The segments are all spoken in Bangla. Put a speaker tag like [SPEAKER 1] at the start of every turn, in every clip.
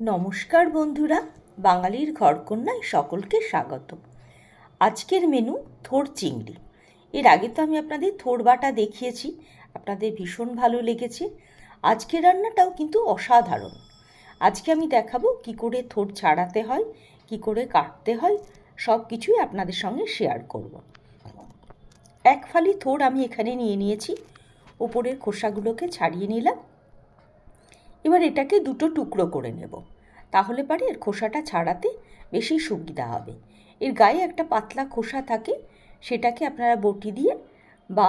[SPEAKER 1] নমস্কার বন্ধুরা, বাঙালির ঘরকন্যায় সকলকে স্বাগত আজকের মেনু থোর চিংড়ি। এর আগে তো আমি আপনাদের থোর বাটা দেখিয়েছি, আপনাদের ভীষণ ভালো লেগেছে। আজকের রান্নাটাও কিন্তু অসাধারণ। আজকে আমি দেখাবো কি করে থোর ছাড়াতে হয়, কি করে কাটতে হয়, সব কিছুই আপনাদের সঙ্গে শেয়ার করব। এক ফালি থোর আমি এখানে নিয়ে নিয়েছি, ওপরের খোসাগুলোকে ছাড়িয়ে নিলাম। এবার এটাকে দুটো টুকরো করে নেব। তাহলে পারে এর খোসাটা ছাড়াতে বেশি সুবিধা হবে। এর গায়ে একটা পাতলা খোসা থাকে, সেটাকে আপনারা বটি দিয়ে বা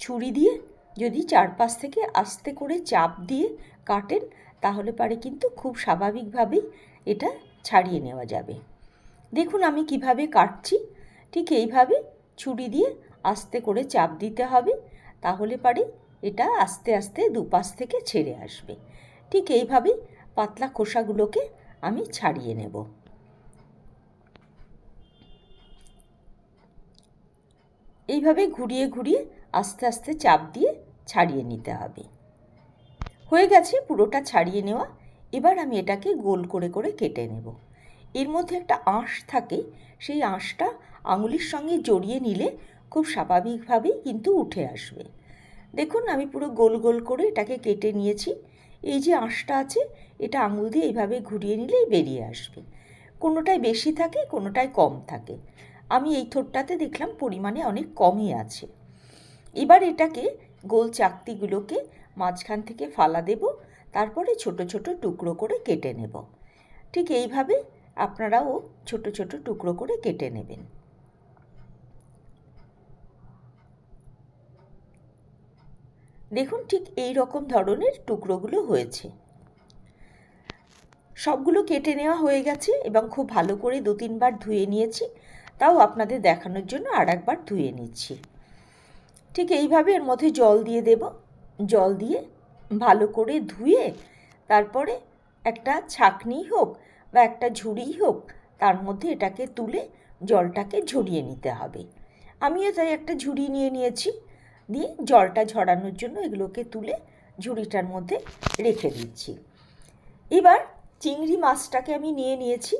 [SPEAKER 1] ছুরি দিয়ে যদি চারপাশ থেকে আস্তে করে চাপ দিয়ে কাটেন, তাহলে পারে কিন্তু খুব স্বাভাবিকভাবেই এটা ছাড়িয়ে নেওয়া যাবে। দেখুন আমি কীভাবে কাটছি। ঠিক এইভাবে ছুরি দিয়ে আস্তে করে চাপ দিতে হবে, তাহলে পারে এটা আস্তে আস্তে দুপাশ থেকে ছেড়ে আসবে। ঠিক এইভাবে পাতলা খোসাগুলোকে আমি ছাড়িয়ে নেব। এইভাবে ঘুরিয়ে ঘুরিয়ে আস্তে আস্তে চাপ দিয়ে ছাড়িয়ে নিতে হবে। হয়ে গেছে পুরোটা ছাড়িয়ে নেওয়া। এবার আমি এটাকে গোল করে করে কেটে নেব। এর মধ্যে একটা আঁশ থাকে, সেই আঁশটা আঙুলির সঙ্গে জড়িয়ে নিলে খুব স্বাভাবিকভাবেই কিন্তু উঠে আসবে। দেখুন, আমি পুরো গোল গোল করে এটাকে কেটে নিয়েছি। এই যে আঁশটা আছে, এটা আঙুল দিয়ে এইভাবে ঘুরিয়ে নিলেই বেরিয়ে আসবে। কোনোটায় বেশি থাকে কোনোটায় কম থাকে। আমি এই থোরটাতে দেখলাম পরিমাণে অনেক কমই আছে। এবার এটাকে গোল চাকতিগুলোকে মাঝখান থেকে ফালা দেব, তারপরে ছোট ছোট টুকরো করে কেটে নেব। ঠিক এইভাবে আপনারাও ছোট ছোট টুকরো করে কেটে নেবেন। দেখুন ঠিক এই রকম ধরনের টুকরোগুলো হয়েছে। সবগুলো কেটে নেওয়া হয়ে গেছে এবং খুব ভালো করে দু তিনবার ধুয়ে নিয়েছি। তাও আপনাদের দেখানোর জন্য আর একবার ধুয়ে নিচ্ছি। ঠিক এইভাবে এর মধ্যে জল দিয়ে দেব। জল দিয়ে ভালো করে ধুয়ে তারপরে একটা ছাকনি হোক বা একটা ঝুড়ি হোক, তার মধ্যে এটাকে তুলে জলটাকে ঝরিয়ে নিতে হবে। আমিও তাই একটা ঝুড়ি নিয়ে নিয়েছি। দিয়ে জলটা ঝরানোর জন্য এগুলোকে তুলে ঝুড়িটার মধ্যে রেখে দিচ্ছি। এবার চিংড়ি মাছটাকে আমি নিয়ে নিয়েছি।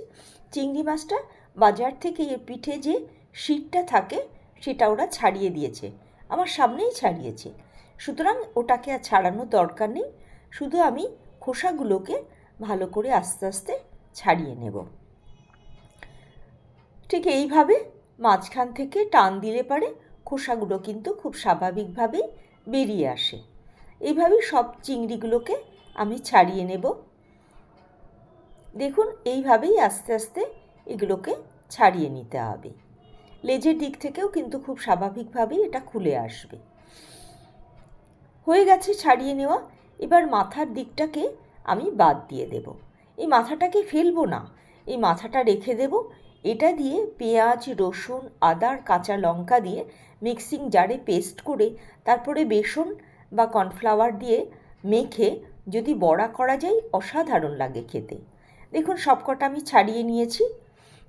[SPEAKER 1] চিংড়ি মাছটা বাজার থেকে এর পিঠে যে শীতটা থাকে সেটা ওরা ছাড়িয়ে দিয়েছে, আমার সামনেই ছাড়িয়েছে। সুতরাং ওটাকে আর ছাড়ানোর দরকার নেই, শুধু আমি খোসাগুলোকে ভালো করে আস্তে আস্তে ছাড়িয়ে নেব। ঠিক এইভাবে মাঝখান থেকে টান দিলে পারে খোসাগুলো কিন্তু খুব স্বাভাবিকভাবেই বেরিয়ে আসে। এইভাবেই সব চিংড়িগুলোকে আমি ছাড়িয়ে নেব। দেখুন, এইভাবেই আস্তে আস্তে এগুলোকে ছাড়িয়ে নিতে হবে। লেজের দিক থেকেও কিন্তু খুব স্বাভাবিকভাবেই এটা খুলে আসবে। হয়ে গেছে ছাড়িয়ে নেওয়া। এবার মাথার দিকটাকে আমি বাদ দিয়ে দেব। এই মাথাটাকে ফেলব না। এই মাথাটা রেখে দেব। এটা দিয়ে পেঁয়াজ, রসুন আদার কাঁচা লঙ্কা দিয়ে মিক্সিং জারে পেস্ট করে তারপরে বেসন বা কর্নফ্লাওয়ার দিয়ে মেখে যদি বড়া করা যায়, অসাধারণ লাগে খেতে। দেখুন, সবকটা আমি ছাড়িয়ে নিয়েছি।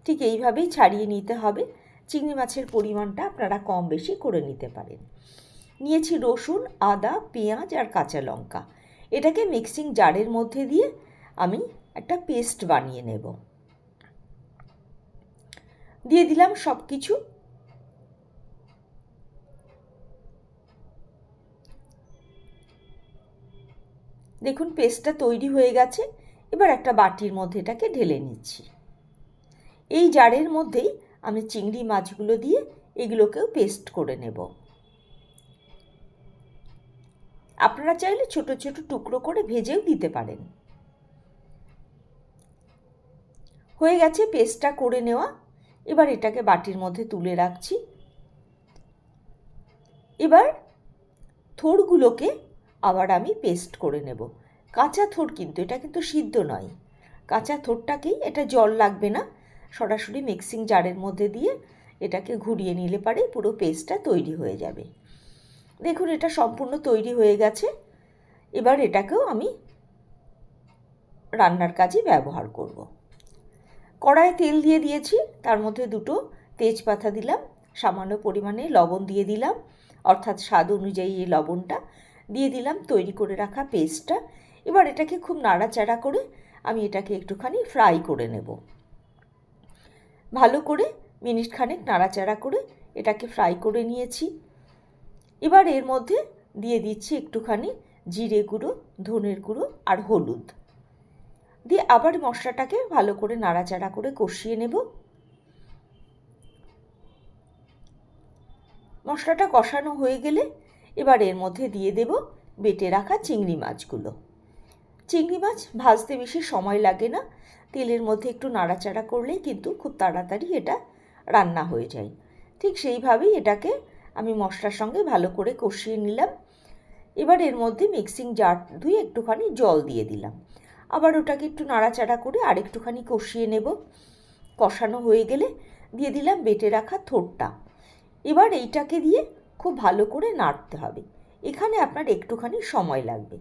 [SPEAKER 1] ঠিক এইভাবেই ছাড়িয়ে নিতে হবে। চিংড়ি মাছের পরিমাণটা আপনারা কম বেশি করে নিতে পারেন। নিয়েছি রসুন, আদা, পেঁয়াজ আর কাঁচা লঙ্কা। এটাকে মিক্সিং জারের মধ্যে দিয়ে আমি একটা পেস্ট বানিয়ে নেব। দিয়ে দিলাম সব কিছু দেখুন, পেস্টটা তৈরি হয়ে গেছে। এবার একটা বাটির মধ্যে এটাকে ঢেলে নিচ্ছি। এই জারের মধ্যেই আমি চিংড়ি মাছগুলো দিয়ে এগুলোকেও পেস্ট করে নেব। আপনারা চাইলে ছোট ছোট টুকরো করে ভেজেও দিতে পারেন। হয়ে গেছে পেস্টটা করে নেওয়া। এবার এটাকে বাটির মধ্যে তুলে রাখছি। এবার থোড়গুলোকে আবার আমি পেস্ট করে নেব। কাঁচা থোড় কিন্তু, এটা কিন্তু সিদ্ধ নয়। কাঁচা থোড়টাকেই এটা জল লাগবে না, সরাসরি মিক্সিং জারের মধ্যে দিয়ে এটাকে ঘুরিয়ে নিলে পারে পুরো পেস্টটা তৈরি হয়ে যাবে। দেখুন, এটা সম্পূর্ণ তৈরি হয়ে গেছে। এবার এটাকেও আমি রান্নার কাজে ব্যবহার করব। কড়াইয়ে তেল দিয়ে দিয়েছি, তার মধ্যে দুটো তেজপাতা দিলাম, সামান্য পরিমাণে লবণ দিয়ে দিলাম, অর্থাৎ স্বাদ অনুযায়ী এই লবণটা দিয়ে দিলাম তৈরি করে রাখা পেস্টটা। এবার এটাকে খুব নাড়াচাড়া করে আমি এটাকে একটুখানি ফ্রাই করে নেব। ভালো করে মিনিট খানেক নাড়াচাড়া করে এটাকে ফ্রাই করে নিয়েছি। এবার এর মধ্যে দিয়ে দিচ্ছি একটুখানি জিরে গুঁড়ো, ধনের গুঁড়ো আর হলুদ। দিয়ে আবার মশলাটাকে ভালো করে নাড়াচাড়া করে কষিয়ে নেব। মশলাটা কষানো হয়ে গেলে এবার এর মধ্যে দিয়ে দেব বেটে রাখা চিংড়ি মাছগুলো। চিংড়ি মাছ ভাজতে বেশি সময় লাগে না। তেলের মধ্যে একটু নাড়াচাড়া করলেই কিন্তু খুব তাড়াতাড়ি এটা রান্না হয়ে যায়। ঠিক সেইভাবেই এটাকে আমি মশলার সঙ্গে ভালো করে কষিয়ে নিলাম। এবার এর মধ্যে মিক্সিং জার ধুয়ে একটুখানি জল দিয়ে দিলাম। আবার ওটাকে একটু নাড়াচাড়া করে আরেকটুখানি কষিয়ে নেব। কষানো হয়ে গেলে দিয়ে দিলাম বেটে রাখা থোরটা এবার এইটাকে দিয়ে খুব ভালো করে নাড়তে হবে। এখানে আপনার একটুখানি সময় লাগবে।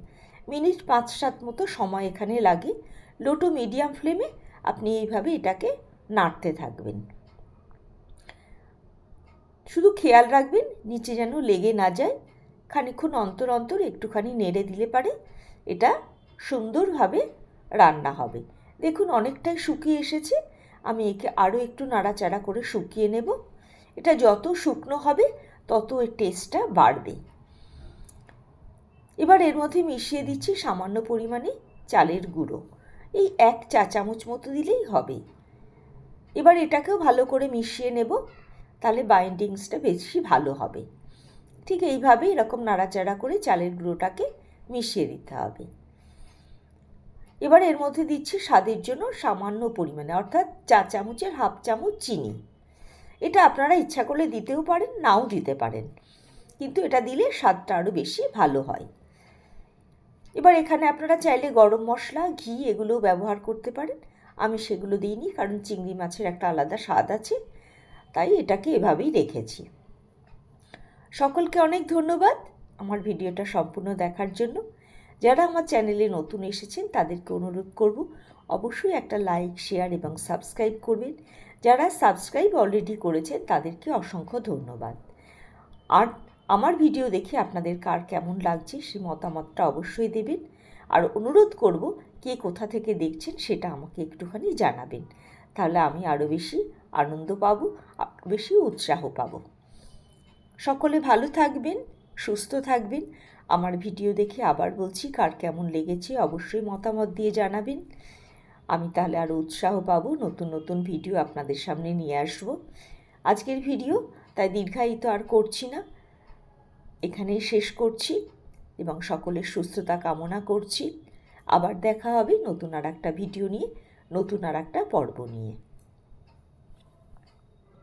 [SPEAKER 1] মিনিট পাঁচ সাত মতো সময় এখানে লাগে। লো টু মিডিয়াম ফ্লেমে আপনি এইভাবে এটাকে নাড়তে থাকবেন। শুধু খেয়াল রাখবেন, নিচে যেন লেগে না যায়। খানিক্ষণ অন্তর অন্তর একটুখানি নেড়ে দিলে পারে এটা সুন্দরভাবে রান্না হবে। দেখুন, অনেকটাই শুকিয়ে এসেছে। আমি একে আরও একটু নাড়াচাড়া করে শুকিয়ে নেব। এটা যত শুকনো হবে তত এর টেস্টটা বাড়বে। এবার এর মধ্যে মিশিয়ে দিচ্ছি সামান্য পরিমাণে চালের গুঁড়ো। এই এক চা চামচ মতো দিলেই হবে। এবার এটাকেও ভালো করে মিশিয়ে নেব, তাহলে বাইন্ডিংসটা বেশি ভালো হবে। ঠিক এইভাবে এরকম নাড়াচাড়া করে চালের গুঁড়োটাকে মিশিয়ে দিতে হবে। এবার এর মধ্যে দিচ্ছি স্বাদের জন্য সামান্য পরিমাণে, অর্থাৎ চা চামচের হাফ চামচ চিনি। এটা আপনারা ইচ্ছা করলে দিতেও পারেন, নাও দিতে পারেন। কিন্তু এটা দিলে স্বাদটা আরও বেশি ভালো হয়। এবার এখানে আপনারা চাইলে গরম মশলা, ঘি এগুলোও ব্যবহার করতে পারেন। আমি সেগুলো দিইনি কারণ চিংড়ি মাছের একটা আলাদা স্বাদ আছে, তাই এটাকে এভাবেই রেখেছি। সকলকে অনেক ধন্যবাদ আমার ভিডিওটা সম্পূর্ণ দেখার জন্য। যারা আমার চ্যানেলে নতুন এসেছেন তাদেরকে অনুরোধ করব, অবশ্যই একটা লাইক, শেয়ার এবং সাবস্ক্রাইব করবেন। যারা সাবস্ক্রাইব অলরেডি করেছেন, তাদেরকে অসংখ্য ধন্যবাদ। আর আমার ভিডিও দেখে আপনাদের কার কেমন লাগছে সে মতামতটা অবশ্যই দেবেন। আর অনুরোধ করব, কে কোথা থেকে দেখছেন, সেটা আমাকে একটুখানি জানাবেন। তাহলে আমি আরও বেশি আনন্দ পাবো বেশি উৎসাহ পাব। সকলে ভালো থাকবেন, সুস্থ থাকবেন। আমার ভিডিও দেখে আবার বলছি, কার কেমন লেগেছে, অবশ্যই মতামত দিয়ে জানাবেন। আমি তাহলে আরও উৎসাহ পাবো, নতুন নতুন ভিডিও আপনাদের সামনে নিয়ে আসব। আজকের ভিডিও, তাই দীর্ঘায়িত আর করছি না। এখানেই শেষ করছি এবং সকলের সুস্থতা কামনা করছি। আবার দেখা হবে নতুন আর একটা ভিডিও নিয়ে, নতুন আর একটা পর্ব নিয়ে।